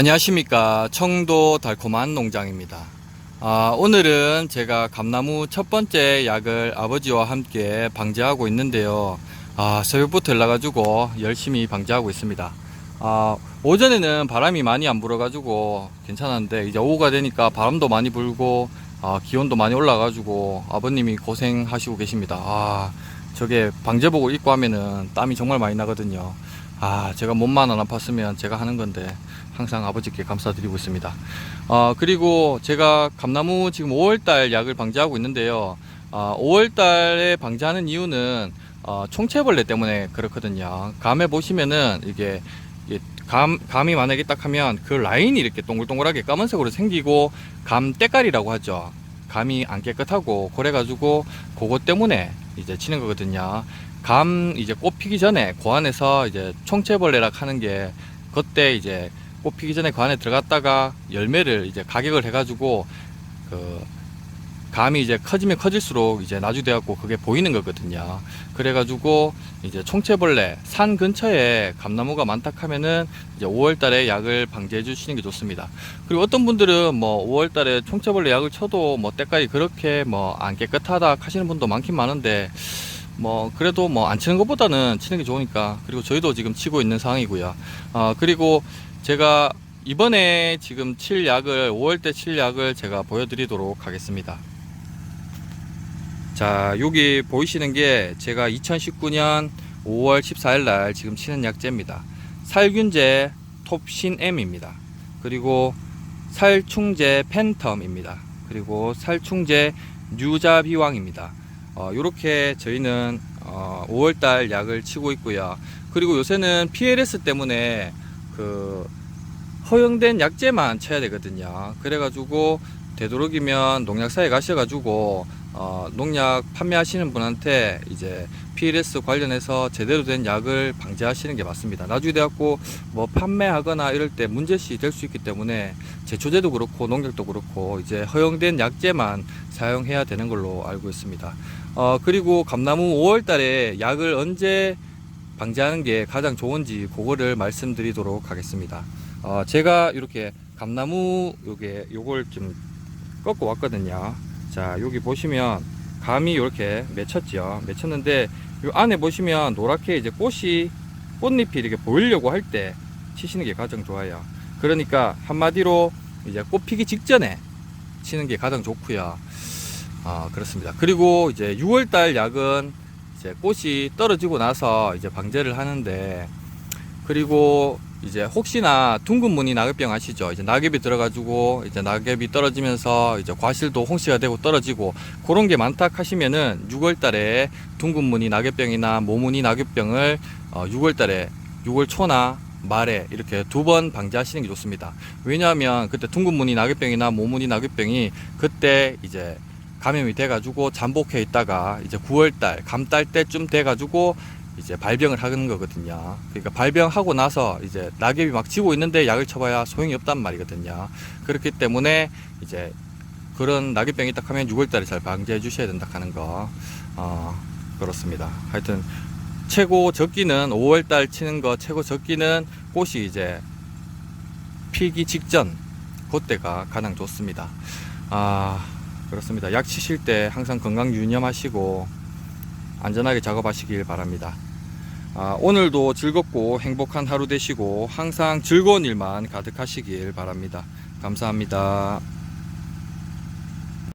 안녕하십니까. 청도 달콤한 농장입니다. 아, 오늘은 제가 감나무 첫 번째 약을 아버지와 함께 방제하고 있는데요. 아, 새벽부터 일나가지고 열심히 방제하고 있습니다. 아, 오전에는 바람이 많이 안 불어가지고 괜찮았는데 이제 오후가 되니까 바람도 많이 불고 아, 기온도 많이 올라가지고 아버님이 고생하시고 계십니다. 아, 저게 방제복을 입고 하면은 땀이 정말 많이 나거든요 아, 제가 몸만 안 아팠으면 제가 하는 건데 항상 아버지께 감사드리고 있습니다. 어, 그리고 제가 감나무 지금 5월달 약을 방지하고 있는데요. 어, 5월달에 방지하는 이유는 어, 총체벌레 때문에 그렇거든요. 감에 보시면은 이게 이게 감, 감이 만약에 딱 하면 그 라인이 이렇게 동글동글하게 까만색으로 생기고 감 때깔이라고 하죠. 감이 안 깨끗하고 그래가지고 그것 때문에 이제 치는 거거든요. 감 이제 꽃 피기 전에 그 안에서 이제 총체벌레라 하는 게 그때 이제 꽃 피기 전에 그 안에 들어갔다가 열매를 이제 가격을 해가지고 그 감이 이제 커지면 커질수록 이제 나주돼갖고 그게 보이는 거거든요. 그래가지고 이제 총체벌레 산 근처에 감나무가 많다 하면은 이제 5월달에 약을 방지해 주시는 게 좋습니다. 그리고 어떤 분들은 뭐 5월달에 총체벌레 약을 쳐도 뭐 때깔이 그렇게 뭐 안 깨끗하다 하시는 분도 많긴 많은데 뭐 그래도 뭐 안 치는 것보다는 치는 게 좋으니까 그리고 저희도 지금 치고 있는 상황이고요. 어 그리고 제가 이번에 지금 칠 약을 5월 때 칠 약을 제가 보여드리도록 하겠습니다. 자 여기 보이시는 게 제가 2019년 5월 14일 날 지금 치는 약제입니다. 살균제 톱신 M입니다. 그리고 살충제 팬텀입니다. 그리고 살충제 뉴자비왕입니다. 어, 이렇게 저희는 어, 5월달 약을 치고 있고요. 그리고 요새는 PLS 때문에 그 허용된 약제만 쳐야 되거든요. 그래가지고 되도록이면 농약사에 가셔가지고 어, 농약 판매하시는 분한테 이제 PLS 관련해서 제대로 된 약을 방제하시는 게 맞습니다. 나중에 돼갖고 뭐 판매하거나 이럴 때 문제시 될 수 있기 때문에 제초제도 그렇고 농약도 그렇고 이제 허용된 약제만 사용해야 되는 걸로 알고 있습니다. 어, 그리고 감나무 5월 달에 약을 언제 방지하는 게 가장 좋은지 그거를 말씀드리도록 하겠습니다. 어, 제가 이렇게 감나무 요게 요걸 좀 꺾어 왔거든요. 자, 여기 보시면 감이 이렇게 맺혔죠. 맺혔는데 요 안에 보시면 노랗게 이제 꽃이 꽃잎이 이렇게 보이려고 할 때 치시는 게 가장 좋아요. 그러니까 한마디로 이제 꽃 피기 직전에 치는 게 가장 좋고요. 아, 그렇습니다. 그리고 이제 6월달 약은 이제 꽃이 떨어지고 나서 이제 방제를 하는데 그리고 이제 혹시나 둥근 무늬 낙엽병 아시죠? 이제 낙엽이 들어가지고 이제 낙엽이 떨어지면서 이제 과실도 홍시가 되고 떨어지고 그런 게 많다 하시면은 6월달에 둥근 무늬 낙엽병이나 모무늬 낙엽병을 어 6월달에 6월 초나 말에 이렇게 두 번 방지하시는 게 좋습니다. 왜냐하면 그때 둥근 무늬 낙엽병이나 모무늬 낙엽병이 그때 이제 감염이 돼가지고 잠복해 있다가 이제 9월달 감딸 때쯤 돼가지고 이제 발병을 하는 거거든요. 그러니까 발병하고 나서 이제 낙엽이 막 지고 있는데 약을 쳐봐야 소용이 없단 말이거든요. 그렇기 때문에 이제 그런 낙엽병이 딱 하면 6월달에 잘 방지해 주셔야 된다 하는 거 어, 그렇습니다. 하여튼 최고 적기는 5월달 치는 거 최고 적기는 꽃이 이제 피기 직전 그때가 가장 좋습니다. 아 그렇습니다. 약 치실 때 항상 건강 유념하시고 안전하게 작업하시길 바랍니다. 아, 오늘도 즐겁고 행복한 하루 되시고 항상 즐거운 일만 가득하시길 바랍니다. 감사합니다.